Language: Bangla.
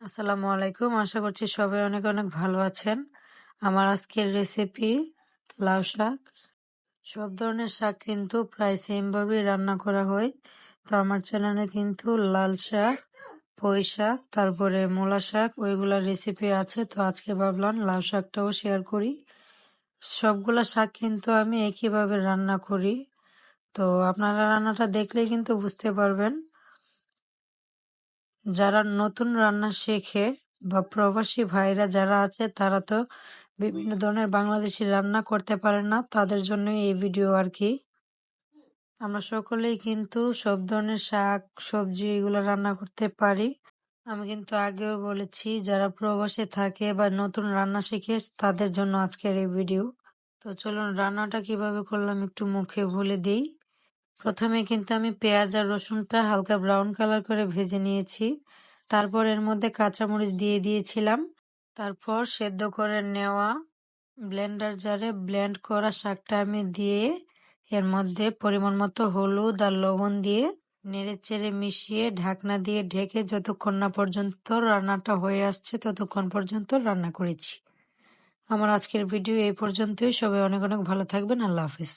আসসালামু আলাইকুম। আশা করছি সবাই অনেক অনেক ভালো আছেন। আমার আজকের রেসিপি লাউ শাক। সব ধরনের শাক কিন্তু প্রায় সেমভাবেই রান্না করা হয়। তো আমার চ্যানেলে কিন্তু লাল শাক, পুঁই শাক, তারপরে মূলা শাক ওইগুলোর রেসিপি আছে। তো আজকে ভাবলাম লাউ শাকটাও শেয়ার করি। সবগুলা শাক কিন্তু আমি একইভাবে রান্না করি। তো আপনারা রান্নাটা দেখলেই কিন্তু বুঝতে পারবেন। যারা নতুন রান্না শেখে বা প্রবাসী ভাইরা যারা আছে, তারা তো বিভিন্ন ধরনের বাংলাদেশি রান্না করতে পারে না। তাদের জন্য এই ভিডিও আর কি। আমরা সকলেই কিন্তু সব ধরনের শাক, সবজি এগুলো রান্না করতে পারি। আমি কিন্তু আগেও বলেছি, যারা প্রবাসে থাকে বা নতুন রান্না শিখে, তাদের জন্য আজকের এই ভিডিও। তো চলুন, রান্নাটা কীভাবে করলাম একটু মুখে বলে দিই। প্রথমে কিন্তু আমি পেঁয়াজ আর রসুনটা হালকা ব্রাউন কালার করে ভেজে নিয়েছি। তারপর এর মধ্যে কাঁচামরিচ দিয়ে দিয়েছিলাম। তারপর সেদ্ধ করে নেওয়া ব্লেন্ডার জারে ব্লেন্ড করা শাকটা আমি দিয়ে এর মধ্যে পরিমাণ মতো হলুদ আর লবণ দিয়ে নেড়ে চেড়ে মিশিয়ে ঢাকনা দিয়ে ঢেকে যতক্ষণ না পর্যন্ত রান্নাটা হয়ে আসছে ততক্ষণ পর্যন্ত রান্না করেছি। আমার আজকের ভিডিও এই পর্যন্তই। সবাই অনেক অনেক ভালো থাকবেন। আল্লাহ হাফিজ।